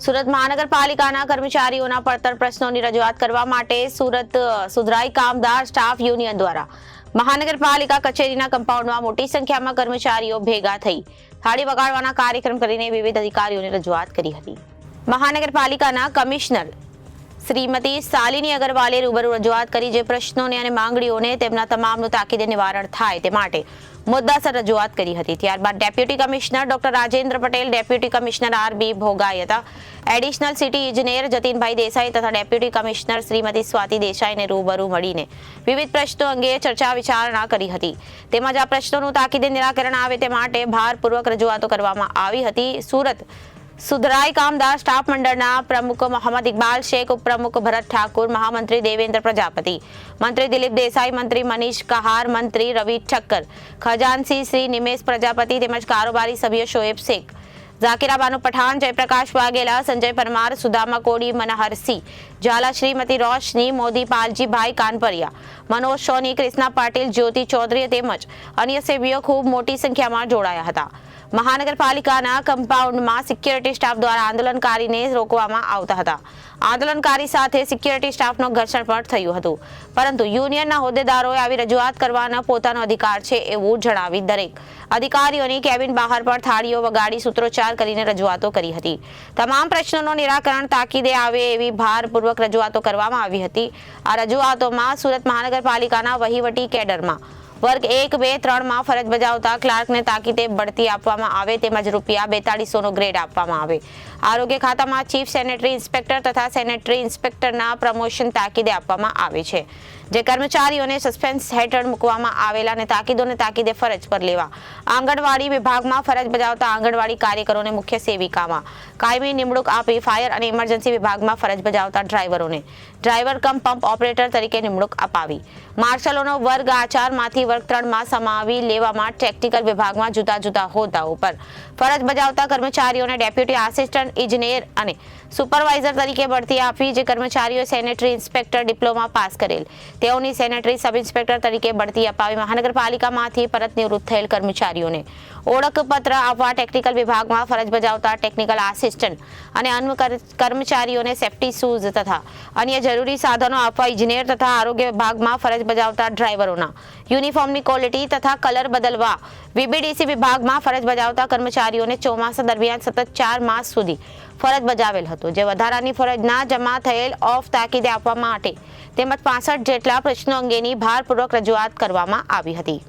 સુરત મહાનગરપાલિકાના કર્મચારીઓના પડતર પ્રશ્નોની રજૂઆત કરવા માટે સુરત સુધરાઈ કામદાર સ્ટાફ યુનિયન દ્વારા મહાનગરપાલિકા કચેરીના કમ્પાઉન્ડમાં મોટી સંખ્યામાં કર્મચારીઓ ભેગા થઈ થાળી વગાડવાના કાર્યક્રમ કરીને વિવિધ અધિકારીઓને રજૂઆત કરી હતી. મહાનગરપાલિકાના કમિશનર શ્રીમતી શાલિની અગરવાલે રૂબરૂ રજૂઆત કરી જે પ્રશ્નોને અને માંગણીઓને તેમના તમામનું તાકીદે નિવારણ થાય તે માટે મુદ્દાસર રજૂઆત કરી હતી. ત્યારબાદ deputy commissioner doctor Rajendra Patel, deputy commissioner R B ભોગાઈ હતા એડિશનલ સિટી ઇજનેર જતીનભાઈ દેસાઈ તથા ડેપ્યુટી કમિશનર શ્રીમતી સ્વાતિ દેસાઈને રૂબરૂ મળીને વિવિધ પ્રશ્નો અંગે ચર્ચા વિચારણા કરી હતી. તેમજ આ પ્રશ્નોનું તાકીદે નિરાકરણ આવે તે માટે ભારપૂર્વક રજૂઆતો કરવામાં આવી હતી. સુરત સુધરાઈ કામદાર સ્ટાફ મંડળના પ્રમુખ મોહમ્મદ ઇકબાલ શેખ, ઉપપ્રમુખ ભરત ઠાકુર, મહામંત્રી દેવેન્દ્ર પ્રજાપતિ, મંત્રી દિલીપ દેસાઈ, મંત્રી મનીષ કહાર, મંત્રી રવિ ઠક્કર ખજાનસિંહ શ્રી નિમેશ પ્રજાપતિ તેમજ કારોબારી સભ્ય શોએબ શેખ, ઝાકીરાબાનુ પઠાણ, જયપ્રકાશ વાઘેલા, સંજય પરમાર, સુદામા કોડી મનહરસિંહ ઝાલા શ્રીમતી રોશની, મોદી પાલજીભાઈ કાનપરિયા, મનોજ સોની, ક્રિષ્ના પાટીલ, જ્યોતિ ચૌધરી તેમજ અન્ય સભ્યો ખૂબ મોટી સંખ્યામાં જોડાયા હતા. મહાનગરપાલિકાના કમ્પાઉન્ડમાં સિક્યોરિટી સ્ટાફ દ્વારા આંદોલનકારીને રોકવામાં આવતા હતા. આંદોલનકારી સાથે સિક્યોરિટી સ્ટાફનો ઘર્ષણ પણ થયું હતું. પરંતુ યુનિયનના હોદ્દેદારોએ આવી રજૂઆત કરવાનો પોતાનો અધિકાર છે એવું જણાવી દરેક. અધિકારીઓની કેબિન બહાર પણ થાળીઓ વગાડી સૂત્રોચ્ચાર કરીને રજૂઆતો કરી હતી. તમામ પ્રશ્નોનું નિરાકરણ તાકીદે આવે એવી ભારપૂર્વક રજૂઆતો કરવામાં આવી હતી. આ રજૂઆતોમાં સુરત મહાનગરપાલિકાના વહીવટી કેડરમાં વર્ગ એક બે ત્રણમાં ફરજ બજાવતા ક્લાર્કને તાકીદે બઢતી આપવામાં આવે તેમજ રૂપિયા બેતાળીસોનો ગ્રેડ આપવામાં આવે. આરોગ્ય ખાતામાં ચીફ સેનેટરી ઇન્સ્પેક્ટર તથા સેનેટરી ઇન્સ્પેક્ટરના પ્રમોશન તાકીદે આપવામાં આવે છે, જે કર્મચારીઓને સસ્પેન્સ હેઠળ મૂકવામાં આવેલા અને તાકીદોને તાકીદે ફરજ પર લેવા. આંગણવાડી વિભાગમાં ફરજ બજાવતા આંગણવાડી કાર્યકરોને મુખ્ય સેવિકામાં. કાયમી નિમણૂક આપી ફાયર અને ઇમરજન્સી વિભાગમાં ફરજ બજાવતા ડ્રાઈવરોને. ડ્રાઈવર કમ પંપ ઓપરેટર તરીકે નિમણૂક અપાવી. માર્શલોનો વર્ગ આચારમાંથી વર્ગ ત્રણમાં સમાવી લેવામાં ટેકનિકલ વિભાગમાં જુદા જુદા હોદ્દાઓ પર ફરજ બજાવતા કર્મચારીઓને ડેપ્યુટી આસિસ્ટન્ટ ઇજનેર અને સુપરવાઇઝર તરીકે બઢતી આપી, જે કર્મચારીઓ સેનેટરી ઇન્સ્પેક્ટર ડિપ્લોમા પાસ કરેલ. તેઓની સેનેટરી સબ ઇન્સ્પેક્ટર તરીકે બઢતી અપાવી મહાનગરપાલિકામાંથી પરત નિવૃત્ત થયેલ કર્મચારીઓને. ઓળખપત્ર આપવા ટેકનિકલ વિભાગમાં ફરજ બજાવતા ટેકનિકલ આસિસ્ટન્ટ અને અન્ય કર્મચારીઓને સેફ્ટી શૂઝ તથા અન્ય જરૂરી સાધનો આપવા ઇજનેર તથા આરોગ્ય વિભાગમાં ફરજ બજાવતા ડ્રાઈવરોના યુનિફોર્મની ક્વોલિટી તથા કલર બદલવા વીબીડીસી વિભાગમાં ફરજ બજાવતા કર્મચારીઓને ચોમાસા દરમિયાન સતત ચાર માસ સુધી ફરજ બજાવેલ હતો, જે વધારાની ફરજ ના જમા થયેલ ઓફ તાકીદે આપવા માટે તેમજ પાસઠ જેટલા પ્રશ્નો અંગેની ભારપૂર્વક રજૂઆત કરવામાં આવી હતી.